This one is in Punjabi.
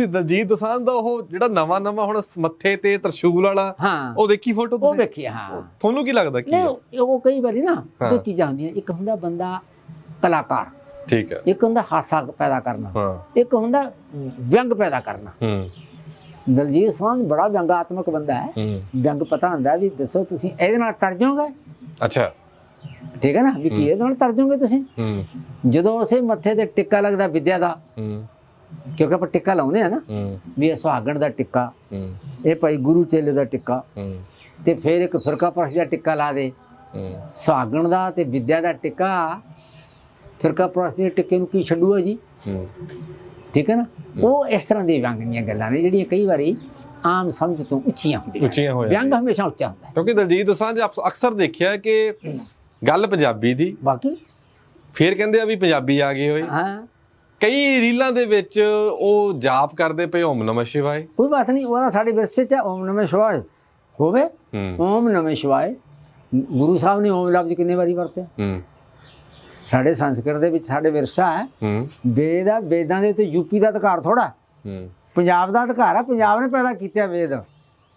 ਤੁਸੀਂ ਦਲਜੀਤ ਦੋਸਾਂਝ ਦਾ ਉਹ ਜਿਹੜਾ ਨਵਾਂ ਨਵਾਂ ਹੁਣ ਮੱਥੇ ਤੇ ਤਰਸ਼ੂਲ ਵਾਲਾ ਹਾਂ। ਉਹ ਦੇਖੀ ਫੋਟੋ ਉਹ ਤੁਸੀਂ? ਵੇਖੀ ਹਾਂ। ਤੁਹਾਨੂੰ ਕੀ ਲੱਗਦਾ ਕੀ ਨਹੀਂ? ਉਹ- ਉਹ ਕਈ ਵਾਰੀ ਨਾ। ਦੋ ਚੀਜ਼ਾਂ ਹੁੰਦੀਆਂ ਇੱਕ ਹੁੰਦਾ ਬੰਦਾ ਕਲਾਕਾਰ ਠੀਕ ਹੈ ਇੱਕ ਹੁੰਦਾ ਹਾਸਾ ਪੈਦਾ ਕਰਨਾ ਇੱਕ ਹੁੰਦਾ ਵਿਅੰਗ ਪੈਦਾ ਕਰਨਾ। ਹੂੰ। ਦਲਜੀਤ ਸਾਂਝ ਬੜਾ ਵਿਅੰਗਾਤਮਕ ਬੰਦਾ ਹੈ। ਹੂੰ। ਵਿਅੰਗ ਪਤਾ ਹੁੰਦਾ ਵੀ ਦੱਸੋ ਤੁਸੀਂ ਇਹਦੇ ਨਾਲ ਤਰ ਜਾਓਗੇ? ਅੱਛਾ। ਠੀਕ ਹੈ ਨਾ? ਵੀ ਕੀ ਇਹਦੇ ਨਾਲ ਤਰ ਜਾਓਗੇ ਤੁਸੀਂ? ਹੂੰ। ਜਦੋਂ ਉਸੇ ਮੱਥੇ ਤੇ ਟਿੱਕਾ ਲੱਗਦਾ ਵਿਦਿਆ ਦਾ ਹੂੰ। ਕਿਉਂਕਿ ਆਪਾਂ ਟਿੱਕਾ ਲਾਉਂਦੇ ਆ ਨਾ ਵੀ ਇਹ ਸੁਹਾਗਣ ਦਾ ਟਿੱਕਾ ਇਹ ਭਾਈ ਗੁਰੂ ਚੇਲੇ ਦਾ ਟਿੱਕਾ ਤੇ ਫਿਰ ਇੱਕ ਫਿਰਕਾ ਪਰਸ਼ ਦਾ ਟਿੱਕਾ ਲਾ ਦੇ। ਸੁਹਾਗਣ ਦਾ ਤੇ ਵਿਦਿਆ ਦਾ ਟਿੱਕਾ ਫਿਰਕਾ ਪਰਸ਼ ਦੇ ਟਿੱਕੇ ਨੂੰ ਕੀ ਛੱਡੂਗਾ ਜੀ? ਠੀਕ ਹੈ ਨਾ? ਉਹ ਇਸ ਤਰ੍ਹਾਂ ਦੀ ਵਿਅੰਗ ਦੀਆਂ ਗੱਲਾਂ ਨੇ ਜਿਹੜੀਆਂ ਕਈ ਵਾਰੀ ਆਮ ਸਮਝ ਤੋਂ ਉੱਚੀਆਂ ਹੁੰਦੀਆਂ ਉੱਚੀਆਂ ਵਿਅੰਗ ਹਮੇਸ਼ਾ ਉੱਚਾ ਹੁੰਦਾ। ਕਿਉਂਕਿ ਦਲਜੀਤ ਅਪ- ਅਕਸਰ ਦੇਖਿਆ ਕਿ ਗੱਲ ਪੰਜਾਬੀ ਦੀ। ਬਾਕੀ? ਫਿਰ ਕਹਿੰਦੇ ਆ ਵੀ ਪੰਜਾਬੀ ਆ ਗਏ ਹੋਏ ਹਾਂ। ਕਈ ਰੀਲਾਂ ਦੇ ਵਿੱਚ ਉਹ ਜਾਪ ਕਰਦੇ ਪਏ ਓਮ ਨਮঃ ਸ਼ਿਵਾਏ। ਕੋਈ ਬਾਤ ਨਹੀਂ ਉਹਦਾ ਸਾਡੇ ਵਿਰਸੇ ਚ ਹੈ, ਓਮ ਨਮः ਸ਼ਿਵਾਏ। ਹੋਵੇ? ਹੂੰ। ਓਮ ਨਮः ਸ਼ਿਵਾਏ। ਗੁਰੂ ਸਾਹਿਬ ਨੇ ਓਮ ਲਫ਼ਜ਼ ਕਿੰਨੇ ਵਾਰੀ ਵਰਤਿਆ? ਹੂੰ। ਸਾਡੇ ਸੰਸਕ੍ਰਿਤ ਦੇ ਵਿੱਚ ਸਾਡੇ ਵਿਰਸਾ ਹੈ। ਹੂੰ। ਵੇਦ ਆ ਵੇਦਾਂ ਦੇ ਉੱਤੇ ਯੂਪੀ ਦਾ ਅਧਿਕਾਰ ਥੋੜਾ ਹੂੰ। ਪੰਜਾਬ ਦਾ ਅਧਿਕਾਰ ਆ ਪੰਜਾਬ ਨੇ ਪੈਦਾ ਕੀਤਾ ਵੇਦ।